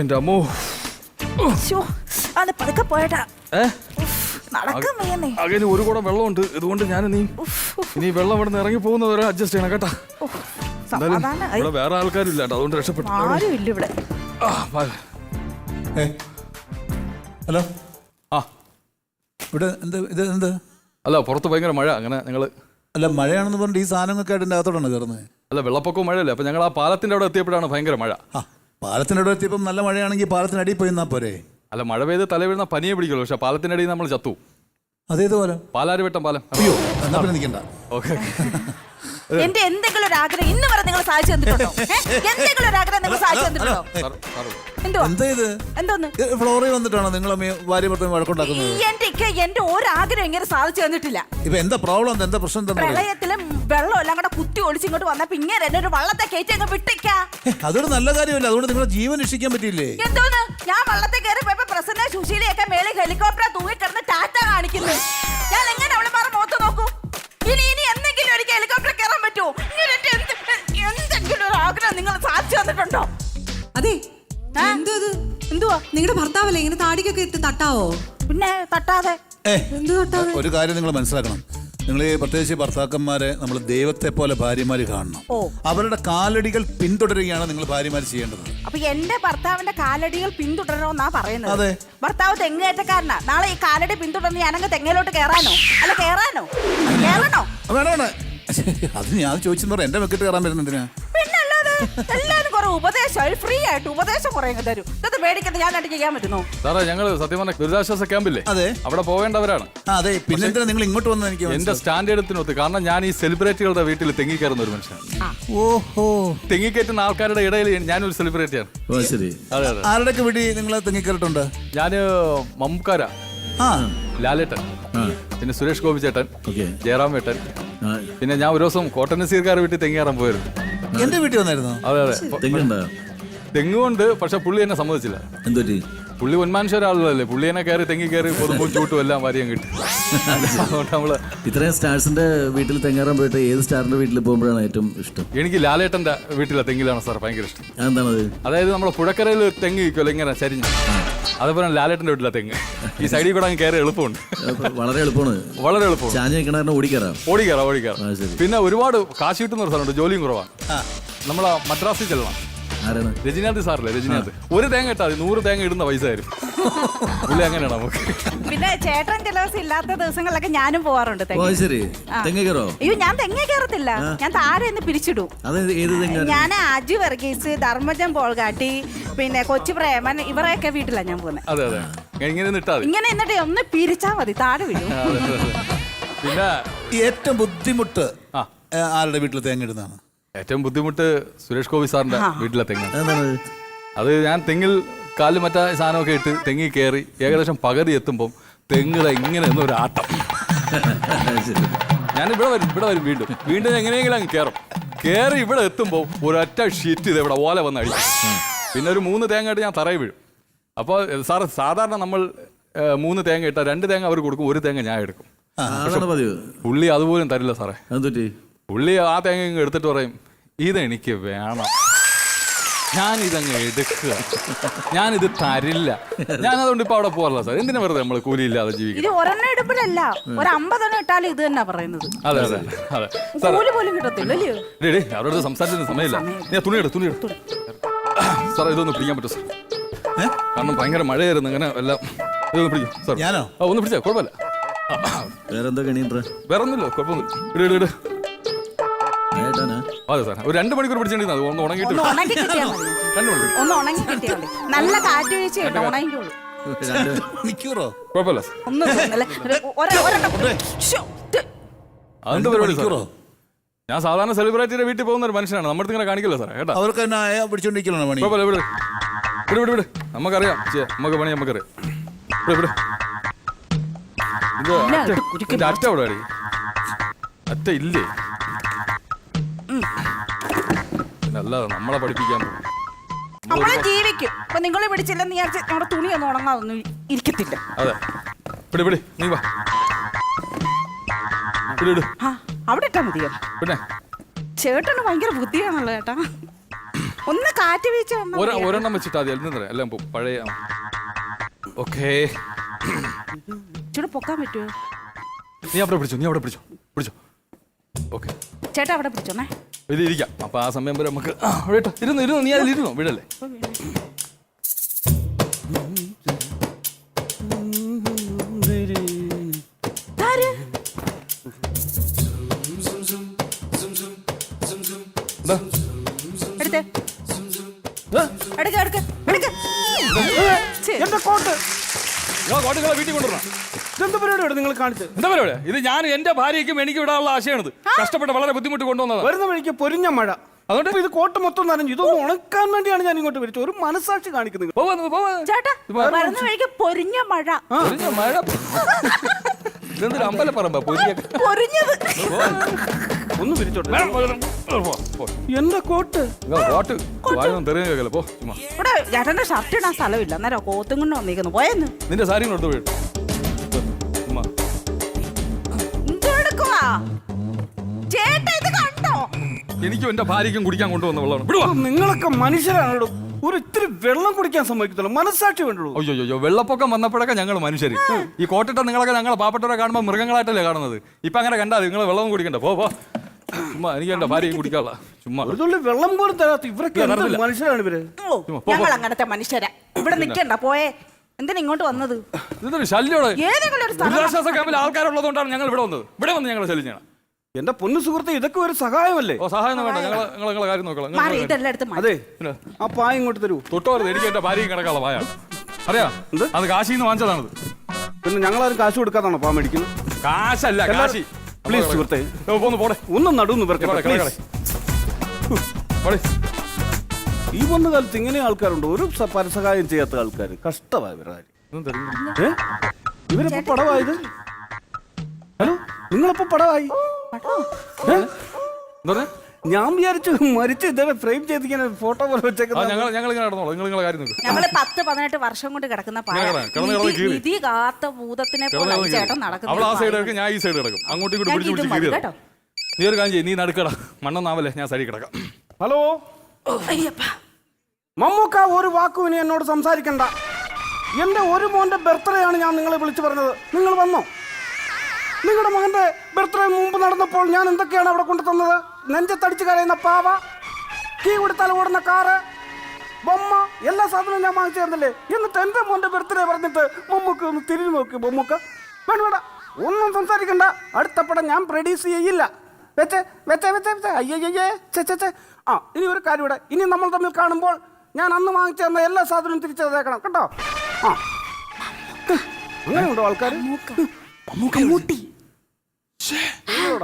എന്റെ അമ്മോ ശ്ശോ, അത് പതുക്കെ പോയട്ടാ ഏ? നടക്കാൻ വയ്യന്നേ. അകന് ഒരു കുടം വെള്ളമുണ്ട്. ഇതുകൊണ്ട് ഞാൻ നീ ഇനി വെള്ളം ഇവിടെ നിന്ന് ഇറങ്ങി പോകുന്നവരെ അഡ്ജസ്റ്റ് ചെയ്യണം കേട്ടാ. എന്തായാലും സമാധാനായി. ഇവിടെ വേറെ ആൾക്കാരും ഇല്ല കേട്ടോ. അതുകൊണ്ട് രക്ഷപ്പെട്ടു. ആരും ഇല്ല ഇവിടെ. ആ, വാ. ഏ ഹലോ? ആ. ഇവിടെ എന്ത് ഇത് എന്ത്? അല്ല പുറത്ത് ഭയങ്കര മഴ. അങ്ങനെ ഞങ്ങൾ അല്ല മഴയാണെന്ന് പറഞ്ഞിട്ട് ഈ സാധനങ്ങളൊക്കെ ആയിട്ട് എന്റെ അകത്തോടാണ് കയറുന്നത്? അല്ല വെള്ളപ്പൊക്കവും മഴയല്ലേ. അപ്പൊ ഞങ്ങൾ ആ പാലത്തിന്റെ അവിടെ എത്തിയപ്പോഴാണ് ഭയങ്കര മഴ. ആ. പാലത്തിനോട് എത്തിയപ്പം നല്ല മഴയാണെങ്കിൽ പാലത്തിനടിയിൽ പോയി നിന്നാൽ പോരെ. അല്ല മഴ പെയ്ത് തല വീഴുന്ന പനിയെ പിടിക്കുള്ളൂ. പക്ഷെ പാലത്തിനടി അടിയിൽ നമ്മൾ ചത്തു. അതേതുപോലെ പാലാരിവട്ടം പാലം. അയ്യോ എന്നാ പിന്നെ നിൽക്കണ്ട. ഓക്കെ എന്റെ എന്തെങ്കിലും ഒരു ആഗ്രഹം ഇന്ന് വരെ നിങ്ങൾ സാധിച്ചു തന്നിട്ടുണ്ടോ? ഏ? എന്തെങ്കിലും ഒരു ആഗ്രഹം നിങ്ങൾ സാധിച്ചു തന്നിട്ടുണ്ടോ? എന്തോ എന്താ ഇത്? എന്തോന്ന്? ഇത് ഫ്ലോറിൽ വന്നിട്ടാണോ നിങ്ങൾ ഭാര്യ ഭർത്താവ് വഴക്കുണ്ടാക്കുന്നത്? എന്റെ ഇക്ക എന്റെ ഒരാഗ്രഹം ഇങ്ങനെ സാധിച്ചു തന്നിട്ടില്ല. ഇപ്പൊ എന്താ പ്രോബ്ലം എന്താ എന്താ പ്രശ്നം എന്താ പ്രളയത്തിൽ വെള്ളം എല്ലാം കൂടെ കുത്തി ഒളിച്ച് ഇങ്ങോട്ട് വന്നപ്പോ ഇങ്ങനെ എന്നെ ഒരു വള്ളത്തെ കയറ്റി അങ്ങ് വിട്ടിക്ക. അതൊരു നല്ല കാര്യമല്ല. അതുകൊണ്ട് നിങ്ങളുടെ ജീവൻ രക്ഷിക്കാൻ പറ്റിയില്ലേ? എന്തോന്ന്? ഞാൻ വള്ളത്തെ കയറി പോയപ്പോ പ്രസന്ന സുശീലയൊക്കെ മേലെ ഹെലികോപ്റ്റർ തൂങ്ങി കിടന്ന് ടാറ്റ കാണിക്കുന്നു. ഞാൻ എങ്ങനെ അവളെ മാറി മുഖത്ത് നോക്കൂ? ഇനി ഇനി എന്തെങ്കിലും എനിക്ക് ഹെലികോപ്റ്റർ കയറാൻ പറ്റുമോ എന്തെങ്കിലും ഒരു ആഗ്രഹം നിങ്ങൾ സാധിച്ചു തന്നിട്ടുണ്ടോ? അതെ. എന്തോ എന്തുവാ? നിങ്ങളുടെ ഭർത്താവല്ലേ? ഇങ്ങനെ താടിക്കൊക്കെ ഇട്ട് തട്ടാവോ? പിന്നെ തട്ടാതെ. എന്ത് തട്ടാതെ? ഒരു കാര്യം നിങ്ങൾ മനസ്സിലാക്കണം. നിങ്ങൾ പ്രത്യേകിച്ച് ഭർത്താക്കന്മാരെ നമ്മൾ ദൈവത്തെ പോലെ ഭാര്യമാര് കാണണം. ഓ. അവരുടെ കാലടികൾ പിന്തുടരുകയാണ് നിങ്ങൾ ഭാര്യമാര് ചെയ്യേണ്ടത്. അപ്പൊ എന്റെ ഭർത്താവിന്റെ കാലടികൾ പിന്തുടരണമെന്നാ പറയുന്നത്. അതെ. ഭർത്താവ് തെങ്ങേറ്റക്കാരനാ. നാളെ ഈ കാലടി പിന്തുടർന്ന് ഞാനങ്ങ് തെങ്ങയിലോട്ട് കയറാനോ അല്ല കയറാനോ കയറണോ വേണം വേണം? അത് ഞാൻ ചോദിച്ചെന്ന് പറയാം. എന്റെ വെക്കിട്ട് കയറാൻ വരുന്നതിനാ അല്ലാതെ കുറെ ഉപദേശം ഫ്രീ ആയിട്ട് ഉപദേശം കുറെ അങ്ങ് തരും. ഇത് പേടിക്കണ്ട ഞാൻ രണ്ട് ചെയ്യാൻ പറ്റുന്നോ? സാറേ ഞങ്ങൾ സത്യം പറഞ്ഞ ദുരിതാശ്വാസ ക്യാമ്പില്ലേ? അതെ. അവിടെ പോവേണ്ടവരാണ്. ആ അതെ. പിന്നെ എന്തിനാ നിങ്ങൾ ഇങ്ങോട്ട് വന്നത് എനിക്ക് എന്റെ മനസ്സിലായി. സ്റ്റാൻഡേർഡത്തിനൊത്ത് കാരണം ഞാൻ ഈ സെലിബ്രിറ്റികളുടെ വീട്ടിൽ തെങ്ങിക്കയറുന്ന ഒരു മനുഷ്യനാണ്. ഓഹോ. തെങ്ങിക്കയറ്റുന്ന ആൾക്കാരുടെ ഇടയിൽ ഞാനൊരു സെലിബ്രിറ്റിയാണ്. ഓ ശരി. അതെ അതെ. ആരുടെയൊക്കെ വീട്ടിൽ നിങ്ങൾ തെങ്ങിക്കറിട്ടുണ്ട് ഞാൻ മമ്മുക്കാര. ആ. ലാലേട്ടൻ. പിന്നെ സുരേഷ് ഗോപി ചേട്ടൻ ഓക്കെ. ജയറാം ഏട്ടൻ. പിന്നെ ഞാൻ ഒരു ദിവസം കോട്ടനസീർക്കാരുടെ വീട്ടിൽ തെങ്ങിയാറാൻ പോയിരുന്നു. എന്റെ വീട്ടിൽ വന്നായിരുന്നു? അതെ അതെ. തെങ്ങുണ്ട തെങ്ങുകൊണ്ട് പക്ഷെ പുള്ളി എന്നെ സമ്മതിച്ചില്ല. എന്തൊരു പുള്ളി ഉന്മാനുഷ ഒരാളല്ലേ പുള്ളി എന്നെ കയറി തെങ്ങി കയറി കൊതുമ്പും ചൂട്ടും എല്ലാം വാരിയും കിട്ടി അതുകൊണ്ട് നമ്മൾ ഇത്രയും സ്റ്റാർസിന്റെ വീട്ടിൽ തെങ്ങാറാൻ പോയിട്ട് ഏത് സ്റ്റാറിന്റെ വീട്ടിൽ പോകുമ്പോഴാണ് ഏറ്റവും ഇഷ്ടം? എനിക്ക് ലാലേട്ടന്റെ വീട്ടിലെ തെങ്ങിലാണ് സാർ ഭയങ്കര ഇഷ്ടം. എന്താണ് അതായത് നമ്മുടെ പുഴക്കരയിൽ തെങ്ങ് ഇരിക്കുമല്ലോ ഇങ്ങനെ ചരിഞ്ഞ്. അതേപോലെ ലാലേട്ടന്റെ വീട്ടിലെ തെങ്ങ്. ഈ സൈഡിൽ കൂടെ അങ്ങ് കയറി എളുപ്പമുണ്ട്. വളരെ എളുപ്പമാണ്. വളരെ എളുപ്പമാണ് ചാഞ്ഞ് നിൽക്കണ ഓടിക്കാറാ ഓടിക്കറാം ശരി. പിന്നെ ഒരുപാട് കാശ് കിട്ടുന്ന ഒരു സ്ഥലമുണ്ട് ജോലിയും കുറവാണ്. നമ്മളെ മദ്രാസിൽ ചെല്ലണം. രജനീകാന്ത് സാറില്ലേ രജനീകാന്ത്. ഒരു തേങ്ങ ഇട്ടാൽ മതി നൂറ് തേങ്ങ ഇടുന്ന പൈസ തരും പുള്ളി അങ്ങനെയാണ് നമുക്ക്? പിന്നെ ചേട്ടൻ ചില ദിവസം ഇല്ലാത്ത ദിവസങ്ങളിലൊക്കെ ഞാനും പോവാറുണ്ട് ഓ തെങ്ങ് ശരി. തെങ്ങ കയറോ? അയ്യോ ഞാൻ തെങ്ങ കയറത്തില്ല. ഞാൻ താരം എന്ന് പിരിച്ചിടും. അത് ഏത് തെങ്ങ ഞാൻ അജു വർഗീസ് ധർമ്മജൻ പോൾഗാട്ടി പിന്നെ കൊച്ചു പ്രേമൻ ഇവരെയൊക്കെ വീട്ടിലാണ് ഞാൻ പോകുന്നത് അതെ അതെ. ഇങ്ങനെ മതി. എന്നിട്ട് ഒന്ന് പിരിച്ചാ മതി താഴെ വീഴും. ആ, അതെ, അതെ, അതെ. പിന്നെ ഏറ്റവും ബുദ്ധിമുട്ട് ആ. ഏ, ആരുടെ വീട്ടിൽ തേങ്ങ ഇടുന്നതാണ്? ഏറ്റവും ബുദ്ധിമുട്ട് സുരേഷ് ഗോപി സാറിന്റെ വീട്ടിലെ തെങ്ങ് എന്താണ് അത് ഞാൻ തെങ്ങിൽ കാൽ മറ്റേ സാധനമൊക്കെ ഇട്ട് തെങ്ങി കയറി ഏകദേശം പകുതി എത്തുമ്പം തെങ്ങ് ദാ ഇങ്ങനെ എന്ന ഒരു ആട്ടം. ഞാൻ ഇവിടെ വരും ഇവിടെ വരും വീണ്ടും. വീണ്ടും എങ്ങനെയെങ്കിലും അങ്ങ് കയറും. കയറി ഇവിടെ എത്തുമ്പോൾ ഒരൊറ്റ ഷീറ്റ് ഇത് ഇവിടെ ഓല വന്ന് അടിക്കും. പിന്നെ ഒരു മൂന്ന് തേങ്ങ ഇട്ട് ഞാൻ തറയിൽ വീഴും. അപ്പോൾ സാറ് സാധാരണ നമ്മൾ മൂന്ന് തേങ്ങ ഇട്ടാൽ രണ്ട് തേങ്ങ അവർ കൊടുക്കും ഒരു തേങ്ങ ഞാൻ എടുക്കും. പുള്ളി അതുപോലും തരില്ല സാറേ. പുള്ളി ആ തേങ്ങ എടുത്തിട്ട് പറയും ഇതെനിക്ക് വേണം. ഞാനിതങ്ങ് എടുക്കുക. ഞാനിത് തരില്ല. ഞാൻ അതുകൊണ്ട് ഇപ്പൊ അവിടെ പോകാറില്ല സാർ. എന്തിനാ വെറുതെ നമ്മൾ കൂലിയില്ലാതെ ജീവിക്കുന്നത്? ഇത് ഒരെണ്ണം ഇടുമ്പോഴല്ല ഒരു അമ്പതെണ്ണം ഇട്ടാലും ഇത് തന്നെ പറയുന്നത്. അതെ അതെ അതെ. സാർ കൂലി പോലും കിട്ടത്തില്ല അല്ലയോ? ഡേ അവരോട് സംസാരിച്ചിട്ട് സമയമില്ല. ഞാൻ തുണിയെടു തുണിയെടു. സാർ ഇതൊന്ന് പിടിക്കാൻ പറ്റും സാർ? കാരണം ഭയങ്കര മഴയായിരുന്നു ഇങ്ങനെ എല്ലാം. ഇതൊന്ന് പിടിക്കും സാർ. ഞാനോ? ആ ഒന്ന് പിടിച്ചാ കുഴപ്പമില്ല. വേറെന്തോ കണിയണ്ട വേറെ ഒന്നുമില്ല കുഴപ്പമൊന്നുമില്ല ഇട് ഇട്. അതെ സാർ ഒരു രണ്ട് മണിക്കൂർ പിടിച്ചിട്ടുണ്ട് അത് ഒന്ന് ഉണങ്ങിയിട്ട് ഒന്ന്. ഉണങ്ങി കിട്ടിയാൽ മതി. രണ്ട് മണിക്കൂർ. ഒന്ന് ഉണങ്ങി കിട്ടിയാൽ മതി. നല്ല കാറ്റ് വീഴ്ച കേട്ടോ ഉണങ്ങിക്കോളൂ. മണിക്കൂറോ? കുഴപ്പമില്ല സാർ ഒന്ന് തോന്നല്ലേ. അതെന്ത് പരിപാടി സാർ മണിക്കൂറോ ഞാൻ സാധാരണ സെലിബ്രിറ്റിയുടെ വീട്ടിൽ പോകുന്ന ഒരു മനുഷ്യനാണ്. നമ്മുടെ ഇങ്ങനെ കാണിക്കില്ല സാറേ കേട്ടോ. അവർക്ക് തന്നെ അയ പിടിച്ചോണ്ടിരിക്കലാണ് പണി? കുഴപ്പമില്ല വിട് വിട്. വിട് വിട് നമുക്കറിയാം. ചേ നമുക്ക് പണി നമുക്കറിയാം. വിട് വിട്. ഇത് ഇല്ല, അറ്റ- ഇത് ഇതിന്റെ അറ്റ അവിടെ അടി അറ്റ ഇല്ലേ? പിന്നെ അല്ലാതെ നമ്മളെ പഠിപ്പിക്കാൻ പോകും നമ്മളെ ജീവിക്കും. അപ്പൊ നിങ്ങൾ പിടിച്ചില്ലെന്ന് വിചാരിച്ച് നമ്മുടെ തുണിയൊന്നും ഉണങ്ങാതൊന്നും ഇരിക്കത്തില്ല. അതെ. പിടി പിടി നീ വാ. പിടി വിട് ആ അവിടെ ഇട്ടാ മതിയോ? പിന്നെ? ചേട്ടന് ഭയങ്കര ബുദ്ധിയാണല്ലോ ചേട്ടാ. ഒന്ന് കാറ്റ് വീഴ്ച വന്നാ ഒരെ- മതിയാ. ഒരെണ്ണം വെച്ചിട്ട് മതി. എല്ലാം തരാം എല്ലാം പോവും. പഴയ ഓക്കേ. ഇച്ചിരി പൊക്കാൻ പറ്റുമോ? നീ അവിടെ പിടിച്ചോ നീ അവിടെ പിടിച്ചോ പിടിച്ചോ. ഓക്കെ. ചേട്ടാ അവിടെ പിടിച്ചോണേ. ഇത് ഇരിക്കാം അപ്പൊ ആ സമയം വരെ നമുക്ക് ഇരുന്നു ഇരുന്നു നീ അതിലിരുന്നു വിടല്ലേ? എന്റെ കോട്ട്. നിങ്ങളെ കോട്ടുകളെ വീട്ടിൽ കൊണ്ടുവരണം. പരിപാടിയാണ് നിങ്ങൾ കാണിച്ചത്. എന്താ പരിപാടി? ഇത് ഞാൻ എന്റെ ഭാര്യയ്ക്കും എനിക്ക് വിടാനുള്ള ആശയമാണിത് കഷ്ടപ്പെട്ട് വളരെ ബുദ്ധിമുട്ട് കൊണ്ടുവന്നത്. വരുന്ന വഴിക്ക് പൊരിഞ്ഞ മഴ. അതുകൊണ്ട്? ഇത് കോട്ട് മൊത്തം നനഞ്ഞു. ഇത് ഉണക്കാൻ വേണ്ടിയാണ് ഞാൻ ഇങ്ങോട്ട് വിളിച്ചത് ഒരു മനസാക്ഷി കാണിക്കുന്നത്. ചേട്ടാ വരുന്ന വഴിക്ക് പൊരിഞ്ഞ മഴ. പൊരിഞ്ഞ മഴ? ഇതെന്തൊരു അമ്പലപ്പറമ്പ പൊരിഞ്ഞത്. ഒന്ന് വിരിച്ചോട്ടെ. വേണം, വേണം. പോ, പോ. എന്റെ കോട്ട്? കോട്ട്. വായൊന്നും പോ ചേട്ടന്റെ ഷർട്ട് ഇടാൻ സ്ഥലമില്ല. അന്നേരം കോത്തും കൊണ്ട് വന്നിരിക്കുന്നു പോയെന്ന്. നിന്റെ സാരി കൊണ്ട് ചേട്ടാ ഇത് കണ്ടോ? എനിക്കും എന്റെ ഭാര്യയ്ക്കും കുടിക്കാൻ കൊണ്ടുവന്ന വെള്ളമാണ്. വിടുവാ. നിങ്ങളൊക്കെ മനുഷ്യരാണല്ലോ. ഒരു ഇത്തിരി വെള്ളം കുടിക്കാൻ സമ്മതിക്കത്തുള്ളൂ മനസ്സാക്ഷി വേണ്ടുള്ളൂ. അയ്യോ അയ്യോ വെള്ളപ്പൊക്കം വന്നപ്പോഴൊക്കെ ഞങ്ങൾ മനുഷ്യർ ഈ കോട്ടിട്ട നിങ്ങളൊക്കെ ഞങ്ങൾ പാവപ്പെട്ടവരെ കാണുമ്പോൾ മൃഗങ്ങളായിട്ടല്ലേ കാണുന്നത്? ഇപ്പൊ അങ്ങനെ കണ്ടാ നിങ്ങൾ വെള്ളവും കുടിക്കണ്ട. പോ പോ. ചുമ്മാ എനിക്ക് എന്റെ ഭാര്യയും കുടിക്കാനുള്ള ചുമ്മാ. ഒരു തുള്ളി വെള്ളം പോലും തരാത്ത ഇവരൊക്കെ എന്ത് നടന്നില്ല. മനുഷ്യരാണ് ഇവർ? ഞങ്ങൾ അങ്ങനത്തെ മനുഷ്യരാ. ഇവിടെ നിക്കണ്ട പോയേ. എന്തിനാ ഇങ്ങോട്ട് വന്നത്? ഇതൊരു ശല്യോടെ ഏതെങ്കിലും ഒരു സ്ഥലം ദുരിതാശ്വാസ ക്യാമ്പിൽ ആൾക്കാരുള്ളതുകൊണ്ടാണ് ഞങ്ങൾ ഇവിടെ വന്നത്. ഇവിടെ വന്ന് ഞങ്ങൾ ശല്യം ചെയ്യണം. എന്റെ പൊന്നു സുഹൃത്തെ ഇതൊക്കെ ഒരു സഹായമല്ലേ? ഓ സഹായം വേണ്ട. ഞങ്ങൾ നിങ്ങൾ നിങ്ങളെ കാര്യം നോക്കണം. നിങ്ങൾ മാറി നിങ്ങളെ കാര്യം. ഇതെല്ലാം എടുത്ത് മാറി അതെ. ആ പായ ഇങ്ങോട്ട് തരൂ. തൊട്ടോർത്ത് എനിക്ക് എന്റെ ഭാര്യയും കിടക്കാനുള്ള പായാണ് അറിയാ? എന്ത്? അത് കാശിന്ന് വാങ്ങിച്ചതാണത്. പിന്നെ ഞങ്ങളാരും കാശ് കൊടുക്കാതാണോ പാ മേടിക്കുന്നത്? കാശല്ല കാശി. പ്ലീസ് സുഹൃത്തെ ഒന്ന് പോടെ. ഒന്നും നടുന്ന് പോടെ, ഇവർക്ക് കിട, കിട. പോടെ. ഈ വന്ന കാലത്ത് ഇങ്ങനെ ആൾക്കാരുണ്ട്. ഒരു സ- പരസഹായം ചെയ്യാത്ത ആൾക്കാർ കഷ്ടമായ ഇവരുടെ കാര്യം. ഇതൊന്നും തരില്ല. ഏ? ഇവരിപ്പോ പടവായത്? ഹലോ? നിങ്ങളിപ്പോ പടവായി? ഏ? ഞാൻ വിചാരിച്ചു മരിച്ച് ഇതേ ഫ്രെയിം ചെയ്തിങ്ങനെ ഫോട്ടോ പോലെ ആ ഞങ്ങൾ ഞങ്ങൾ ഇങ്ങനെ നടന്നോളാം. നിങ്ങൾ നിങ്ങളെ കാര്യം നോക്ക്. ഞങ്ങൾ പത്ത് പതിനെട്ട് വർഷം കൊണ്ട് കിടക്കുന്ന പായ. കിടന്ന് കിടന്ന് നിധി- കീറി. നിധി കാത്ത ഭൂതത്തിനെ പോലെ കിടന്ന് ഈ ചേട്ടൻ അവൾ ആ നടക്കുന്ന സൈഡ് കിടക്കും ഞാൻ ഈ സൈഡ് കിടക്കും. അങ്ങോട്ടും ഇങ്ങോട്ടും ഞാൻ പിടിച്ച് ഇതും പിടിച്ച് മതി കീറിയത്. കേട്ടോ. നീ ഒരു കാര്യം ചെയ്യ്. നീ നടുക്കട. മണ്ണൊന്നാവല്ലേ? ഞാൻ സൈഡിൽ കിടക്കാം. ഹലോ? മമ്മൂക്ക ഒരു വാക്കും ഇനി എന്നോട് സംസാരിക്കണ്ട. എന്റെ ഒരു മോന്റെ ബർത്ത്ഡേ ആണ് ഞാൻ നിങ്ങളെ വിളിച്ചു പറഞ്ഞത്. നിങ്ങൾ വന്നോ? നിങ്ങളുടെ മകന്റെ ബർത്ത്ഡേ മുമ്പ് നടന്നപ്പോൾ ഞാൻ എന്തൊക്കെയാണ് അവിടെ കൊണ്ടു തന്നത്? നെഞ്ചത്തടിച്ച് കരയുന്ന പാവ കീ കൊടുത്താൽ ഓടുന്ന കാറ് ബൊമ്മ എല്ലാ സാധനവും ഞാൻ വാങ്ങിച്ചു തന്നില്ലേ? എന്നിട്ട് എന്റെ മോന്റെ ബർത്ത്ഡേ പറഞ്ഞിട്ട് മമ്മൂക്ക് ഒന്ന് തിരിഞ്ഞു നോക്കി ബൊമ്മൂക്ക് വേണ്ട വേണ്ട. ഒന്നും സംസാരിക്കണ്ട. അടുത്ത പടം ഞാൻ പ്രൊഡ്യൂസ് ചെയ്യില്ല. വെച്ചേ വെച്ചേ വെച്ചേ വെച്ചേ. അയ്യയ്യേ ചേ ചേ ചേ ആ ഇനി ഒരു കാര്യം ഇവിടെ ഇനി നമ്മൾ തമ്മിൽ കാണുമ്പോൾ ഞാൻ അന്ന് വാങ്ങിച്ചു തന്ന എല്ലാ സാധനവും തിരിച്ചു തന്നേക്കണം കേട്ടോ? ആ. അങ്ങനെയുണ്ടോ ആൾക്കാർ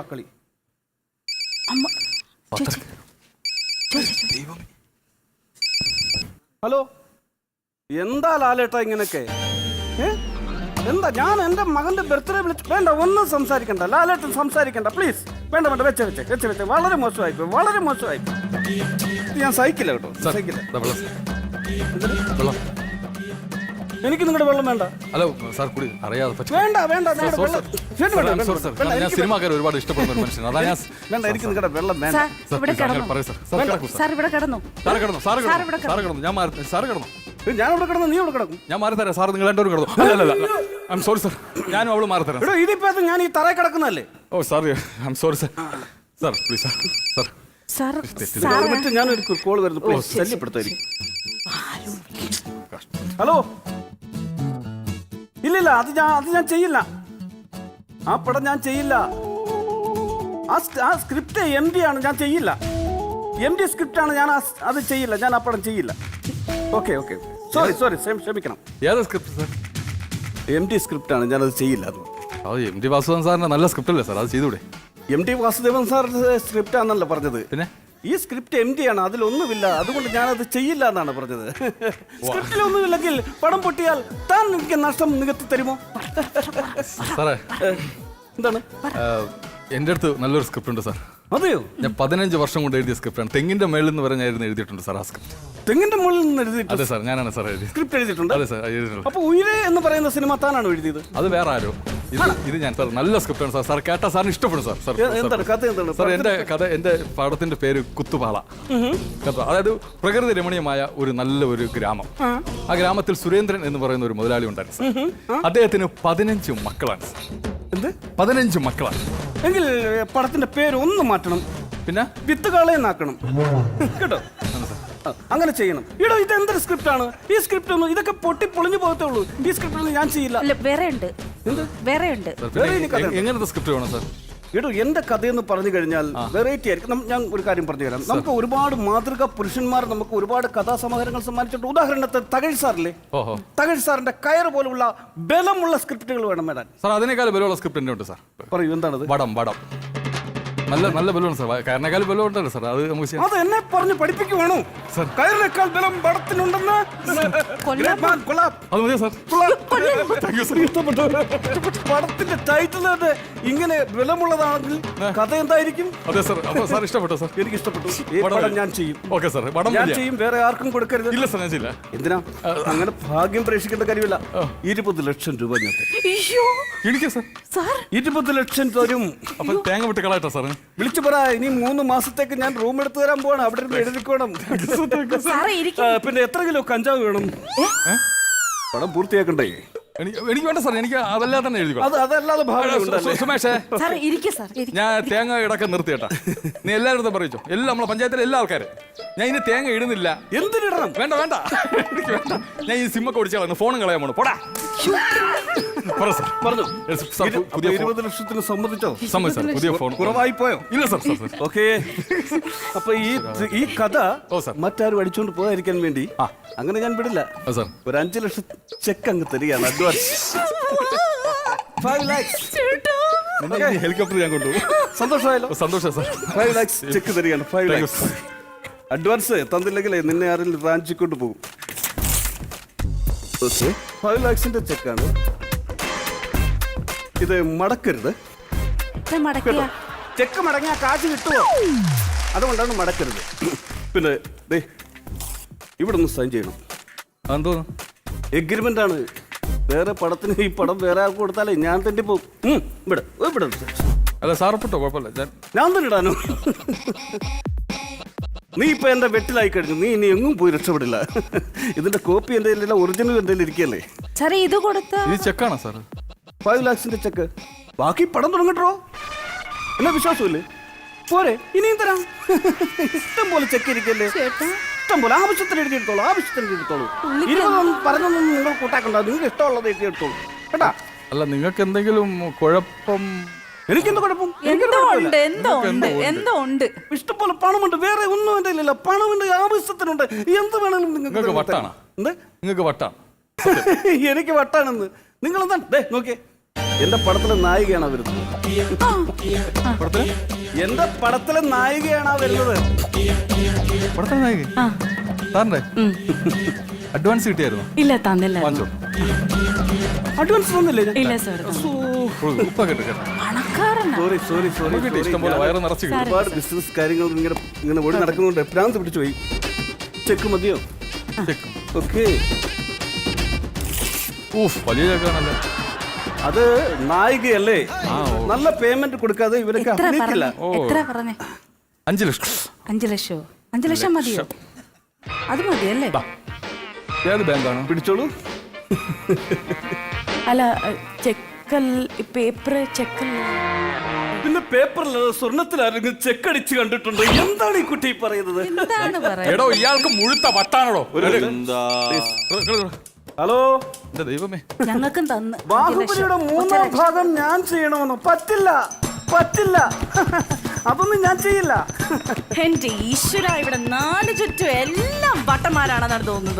കളി. ഹലോ? എന്താ ലാലേട്ടാ ഇങ്ങനൊക്കെ? ഏ? എന്താ? ഞാൻ എന്റെ മകന്റെ ബർത്ത്ഡേ വിളിച്ച് വേണ്ട ഒന്നും സംസാരിക്കണ്ട. ലാലേട്ടൻ സംസാരിക്കണ്ട പ്ലീസ് വേണ്ട വേണ്ട വെച്ച വെച്ച വെച്ച വെച്ച. വളരെ മോശമായി പോയി വളരെ മോശമായി പോയി. ഇത് ഞാൻ സഹിക്കില്ല കേട്ടോ സഹിക്കില്ല. വെള്ളം എനിക്ക് നിങ്ങളുടെ വെള്ളം വേണ്ട. ഹലോ സാർ കുടി അറിയാതെ വേണ്ട വേണ്ട sorry, വെള്ളം sir. വേണ്ട, വേണ്ട, വേണ്ട, Sorry, sir. വേണ്ട, ഞാൻ എനിക്ക് ഒരുപാട് ഇഷ്ടപ്പെടുന്ന ഒരു മനുഷ്യനാണ്. അതാ ഞാൻ വേണ്ട എനിക്ക് നിങ്ങളുടെ വെള്ളം വേണ്ട. സാർ സാർ, ഇവിടെ please, അങ്ങനെ കിടന്നു. പറയൂ, സാർ. സാർ, കിടക്കൂ, സാർ. സാർ ഇവിടെ കിടന്നു. സാറ് കിടന്നു സാറ് സാർ ഇവിടെ കിടന്നു. സാറ് കിടന്നു ഞാൻ മാറി സാറ് കിടന്നു. ഞാൻ ഇവിടെ കിടന്നു നീ ഇവിടെ കിടക്കും. ഞാൻ മാറി തരാം സാർ നിങ്ങൾ രണ്ടുപേരും കിടന്നു. അല്ല അല്ല അല്ല ഐ എം സോറി സാർ ഞാനും അവൾ മാറി തരാം എടോ ഇതിപ്പോ ഞാൻ ഈ തറ കിടക്കുന്നതല്ലേ? ഓ sir I am sorry sir sir please sir. Sir sir sir മറ്റു ഞാൻ ഒരു കോൾ വരുന്നു. ശല്യപ്പെടുത്തായിരിക്കും ഹലോ? ഇല്ലില്ല അത് ഞാൻ അത് ഞാൻ ചെയ്യില്ല. ആ പടം ഞാൻ ചെയ്യില്ല. ആ ആ സ്ക്രിപ്റ്റ് എം ഡി ആണ് ഞാൻ ചെയ്യില്ല. എം ഡി സ്ക്രിപ്റ്റ് ആണ് ഞാൻ അത് ചെയ്യില്ല ഞാൻ ആ പടം ചെയ്യില്ല. Okay okay. സോറി സോറി ക്ഷമിക്കണം. ഏതാ script sir? M D script ആണ് ഞാനത് ചെയ്യില്ല അത്. അത് എം ഡി വാസുദേവൻ സാറിന്റെ നല്ല സ്ക്രിപ്റ്റ് അല്ലേ സാർ അത് ചെയ്തൂടെ എം ഡി വാസുദേവൻ സാറിന്റെ സ്ക്രിപ്റ്റ് ആണെന്നല്ല പറഞ്ഞത്. പിന്നെ? ഈ സ്ക്രിപ്റ്റ് എം ആണ് അതിലൊന്നുമില്ല. അതുകൊണ്ട് ഞാനത് ചെയ്യില്ല എന്നാണ് പറഞ്ഞത്. സ്ക്രിപ്റ്റിലൊന്നുമില്ലെങ്കിൽ പടം പൊട്ടിയാൽ താൻ എനിക്ക് നഷ്ടം നികത്തി തരുമോ? സാറേ എന്താണ്? എന്റെ എന്റെ അടുത്ത് നല്ലൊരു സ്ക്രിപ്റ്റ് ഉണ്ട് സാർ. അതെയോ? ഞാൻ പതിനഞ്ച് വർഷം കൊണ്ട് എഴുതിയ സ്ക്രിപ്റ്റാണ്. തെങ്ങിന്റെ മേളിൽ നിന്ന് വരെ ഞാൻ ഇരുന്ന് എഴുതിയിട്ടുണ്ട് സാർ ആ സ്ക്രിപ്റ്റ്. തെങ്ങിന്റെ മുകളിൽ നിന്ന് എഴുതിയിട്ടുണ്ട്? അതെ സാർ ഞാനാണ് സാർ എഴുതിയത്. സ്ക്രിപ്റ്റ് എഴുതിയിട്ടുണ്ട്? അതെ സാർ എഴുതിയിട്ടുണ്ട്. അപ്പൊ ഉയരെ എന്ന് പറയുന്ന സിനിമ താനാണ് എഴുതിയത്? അത് വേറെ ആരോ. ഇത് ഇത് ഞാൻ സാർ നല്ല സ്ക്രിപ്റ്റാണ് സാർ. സാർ കേട്ടാ സാറിന് ഇഷ്ടപ്പെടും സാർ. സാർ എന്താണ്? കഥ എന്താണ്? സാർ എന്റെ കഥ എന്റെ പാഠത്തിന്റെ പേര് കുത്തുപാള കഥ അതായത് പ്രകൃതി രമണീയമായ ഒരു നല്ല ഒരു ഗ്രാമം. ആ. ഗ്രാമത്തിൽ സുരേന്ദ്രൻ എന്ന് പറയുന്ന ഒരു മുതലാളി ഉണ്ടായിരുന്നു സാർ. അദ്ദേഹത്തിന് പതിനഞ്ച് മക്കളാണ് സാർ. എന്ത്? പതിനഞ്ച് മക്കളാണ്. എങ്കിൽ പടത്തിന്റെ പേര് ഒന്ന് മാറ്റണം. പിന്നെ? വിത്ത് കളയെന്നാക്കണം കേട്ടോ? അങ്ങനെ ചെയ്യണം. ഇടോ ഇത് എന്തൊരു സ്ക്രിപ്റ്റ് ആണ് ഈ സ്ക്രിപ്റ്റ് ഒന്നും ഇതൊക്കെ പൊട്ടി പൊളിഞ്ഞു പോകത്തേ ഉള്ളൂ. ഈ സ്ക്രിപ്റ്റ് ഒന്നും ഞാൻ ചെയ്യില്ല. അല്ല വേറെ ഉണ്ട്. വേറെ ഉണ്ട് എങ്ങനത്തെ സ്ക്രിപ്റ്റ് വേണം സാർ? എടോ എന്റെ കഥയെന്ന് പറഞ്ഞു കഴിഞ്ഞാൽ വെറൈറ്റി ആയിരിക്കും. ഞാൻ ഒരു കാര്യം പറഞ്ഞു തരാം നമുക്ക് ഒരുപാട് മാതൃക പുരുഷന്മാർ നമുക്ക് ഒരുപാട് കഥാസമാഹാരങ്ങൾ സമ്മാനിച്ചിട്ടുണ്ട്. ഉദാഹരണത്തിന് തകഴ് സാറില്ലേ? ഓഹോ. തകഴ് സാറിന്റെ കയർ പോലുള്ള ബലമുള്ള സ്ക്രിപ്റ്റുകൾ വേണം വേണം സാർ അതിനേക്കാൾ ബലമുള്ള സ്ക്രിപ്റ്റ് ഉണ്ട് സാർ. പറയൂ എന്താണത്? വടം വടം. നല്ല നല്ല ബലമാണ് സാർ. കയറിനേക്കാൾ ബലം ഉണ്ടല്ലോ സാർ. അത് നമുക്ക് ചെയ്യാം. അത് എന്നെ പറഞ്ഞ് പഠിപ്പിക്കുവാണോ? സർ. കയറിനേക്കാൾ ബലം പടത്തിനുണ്ടെന്ന്. അത് മതിയോ സാർ? കൊള്ളാം. ഇഷ്ടപ്പെട്ടു. പടത്തിന്റെ ടൈറ്റിൽ തന്നെ ഇങ്ങനെ ബലമുള്ളതാണെങ്കിൽ കഥ എന്തായിരിക്കും? അതെ സാർ. അപ്പോൾ സാർ ഇഷ്ടപ്പെട്ടു സാർ. എനിക്ക് ഇഷ്ടപ്പെട്ടു ഈ പടം ഞാൻ ചെയ്യും. ഓക്കെ സാർ പടം ഞാൻ ചെയ്യും. വേറെ ആർക്കും കൊടുക്കരുത്. ഇല്ല സാർ ഞാൻ ചെയ്യില്ല. എന്തിനാ? അങ്ങനെ ഭാഗ്യം പ്രേക്ഷിക്കേണ്ട കാര്യമില്ല. ഇരുപത് ലക്ഷം രൂപ ഞാൻ ഇടിക്കോ സാർ. ഇരുപത് ലക്ഷം തരും. അപ്പൊ തേങ്ങ വിട്ട് കളയട്ടോ സാർ വിളിച്ചു പറ ഇനി മൂന്ന് മാസത്തേക്ക് ഞാൻ റൂം എടുത്തു തരാൻ പോവാണ്. അവിടെ ഇരുന്ന് എഴുതിക്കോണം. സാറേ ഇരിക്കും. ആ, പിന്നെ എത്ര കിലോ കഞ്ചാവ് വേണം? പടം പൂർത്തിയാക്കണ്ടേ? എനിക്ക് എനിക്ക് വേണ്ട സാർ എനിക്ക് അതല്ലാതെ തന്നെ എഴുതി അത് അതല്ലാതെ ഭാവന ഉണ്ടല്ലേ? സുമേഷേ. സാർ ഇരിക്കും സാർ ഇരിക്കും ഞാൻ തേങ്ങ ഇടക്കം നിർത്തിയേട്ടാ നീ എല്ലാവരും പറയിച്ചോ. എല്ലാം നമ്മളെ പഞ്ചായത്തിലെ എല്ലാ ആൾക്കാരും. ഞാൻ ഇനി തേങ്ങ ഇടുന്നില്ല. എന്തിനിടണം? വേണ്ട വേണ്ട. എനിക്ക് വേണ്ട. ഞാൻ ഈ സിമ്മൊക്കെ ഓടിച്ചാൽ ഫോണും കളയാൻ പോണു. പോടാ. സാർ. ഇരു- പുതിയ അപ്പൊ ഫോൺ. ഇരുപത് ലക്ഷത്തിന് സമ്മതിച്ചോ? സമ്മതി സാർ പുതിയ ഫോൺ. കുറവായി പോയോ ഇല്ല സാർ സാർ സാർ. ഓക്കെ. അപ്പൊ ഈ ഈ കഥ ഓ, സർ. മറ്റാരും അടിച്ചോണ്ട് പോകാതിരിക്കാൻ വേണ്ടി അങ്ങനെ ഞാൻ വിടില്ല. ആ, സാർ. ഒരു അഞ്ചു ലക്ഷം ചെക്ക് അങ്ങ് തരികയാണ് അഡ്വാൻസ്. ഫൈവ് ലാക്സ് ഹെലികോപ്റ്റർ ഞാൻ കൊണ്ടുപോകും. സന്തോഷമായല്ലോ. സന്തോഷം സാർ. ഫൈവ് ലാക്സ് ചെക്ക് തരികയാണ്. Five Thank you, lakhs advance തന്നില്ലെങ്കിലേ നിന്നെ ആരെങ്കിലും റാഞ്ചിക്കൊണ്ട് പോകും. ഫൈവ് ലാക്സിന്റെ ചെക്കാണ്. ഇത് മടക്കരുത്. ഇത് മടക്കിയ? ചെക്ക് മടങ്ങിയാ കാശ് കിട്ടുമോ അതുകൊണ്ടാണ് മടക്കരുത്. പിന്നെ ദേ ഇവിടെ ഒന്ന് സൈൻ ചെയ്യണം. എന്തോ എഗ്രിമെന്റ് ആണ്. വേറെ പടത്തിന് ഈ പടം വേറെ ആൾക്ക് കൊടുത്താലേ ഞാൻ തന്നെ പോകും ഉം, ഇവിടെ ഓ, ഇവിടെ. അല്ല സാർ കുഴപ്പമില്ല. ഞാൻ ഞാൻ തന്നെ ഇടാനോ? നീ ഇപ്പൊ എന്റെ വെട്ടിലായി കഴിഞ്ഞു. നീ ഇനി എങ്ങും പോയി രക്ഷപ്പെടില്ല. ഇതിന്റെ കോപ്പി എന്റെ ഒറിജിനൽ എന്റെ ഇരിക്കല്ലേ സാറേ ഇത് കൊടുത്ത ഇത് ചെക്കാണോ സാർ ഫൈവ് ലാക്സിന്റെ ചെക്ക് ബാക്കി പടം തുടങ്ങട്ടോ എന്നെ വിശ്വാസമില്ലേ? പോരെ ഇനിയും തരാം. ഇഷ്ടം പോലെ ചെക്ക് ഇരിക്കല്ലേ? ഇഷ്ടം പോലെ ആവശ്യത്തിന് എഴുതിയെടുത്തോളൂ ആവശ്യത്തിന് എഴുതിയെടുത്തോളൂ ഇരുപതൊന്നും പറഞ്ഞൊന്നും നിങ്ങൾ കൂട്ടാക്കണ്ട. നിങ്ങൾക്ക് ഇഷ്ടമുള്ളത് എഴുതിയെടുത്തോളൂ കേട്ടാ? അല്ല നിങ്ങൾക്ക് എന്തെങ്കിലും കുഴപ്പം? എനിക്കെന്ത് കുഴപ്പം. ഉണ്ട് എന്തോ ഉണ്ട് എന്തോ ഉണ്ട്. ഇഷ്ടംപോലെ പണമുണ്ട് വേറെ ഒന്നും എന്റെ ഇല്ല പണമുണ്ട് ആവശ്യത്തിനുണ്ട്. എന്ത് വേണമെങ്കിലും നിങ്ങൾക്ക് നിങ്ങൾക്ക് വട്ടാണോ? എന്ത്? നിങ്ങൾക്ക് വട്ടാണ്? എനിക്ക് വട്ടാണെന്ന്. നിങ്ങൾ എന്താ ദേ നോക്കിയേ. എന്റെ പടത്തിലെ നായികയാണ് വരുന്നത്. എന്റെ പടത്തിലെ നായികയാണ് വരുന്നത്. പടത്തിലെ നായിക? അഡ്വാൻസ് കിട്ടിയായിരുന്നു? ഇല്ല തന്നില്ല. അഡ്വാൻസ് തന്നില്ലേ ഇല്ല സാർ സോറി സോറി സോറി ഒരുപാട് ബിസിനസ് കാര്യങ്ങൾ ഇങ്ങനെ ഇങ്ങനെ ഓടി നടക്കുന്നുണ്ട് എപ്പോഴാന്ന് പിടിച്ചു പോയി. ചെക്ക് മതിയോ? ചെക്ക്. ഓക്കെ ഊഫ് വലിയ ചെക്കാണല്ലോ അത് നായികയല്ലേ? നല്ല പേയ്മെന്റ് കൊടുക്കാതെ ഇവരൊക്കെ എത്ര അഭിനയിക്കില്ല. പറഞ്ഞു എത്ര പറഞ്ഞേ? അഞ്ച് ലക്ഷം. അഞ്ചു ലക്ഷോ? അഞ്ചു ലക്ഷം മതിയോ? അത് മതിയല്ലേ? ഏത് ബാങ്കാണ് പിടിച്ചോളൂ. അല്ല ചെക്കൽ പേപ്പർ ചെക്കൽ. പിന്നെ പേപ്പറിൽ സ്വർണത്തിൽ ആരെങ്കിലും ചെക്ക് അടിച്ച് കണ്ടിട്ടുണ്ട്. എന്താണ് ഈ കുട്ടി പറയുന്നത്? എന്താണ് പറയുന്നത് എടോ ഇയാൾക്ക് മുഴുത്ത വട്ടാണോ ഹലോ? എന്റെ ദൈവമേ. ഞങ്ങൾക്കും തന്ന്. ബാഹുബലിയുടെ മൂന്നാം ഭാഗം ഞാൻ ചെയ്യണമെന്നോ? പറ്റില്ല. പറ്റില്ല. അതൊന്നും ഞാൻ ചെയ്യില്ല. എന്റെ ഈശ്വര ഇവിടെ നാല് ചുറ്റും എല്ലാം വട്ടന്മാരാണെന്നാണ് തോന്നുന്നത്.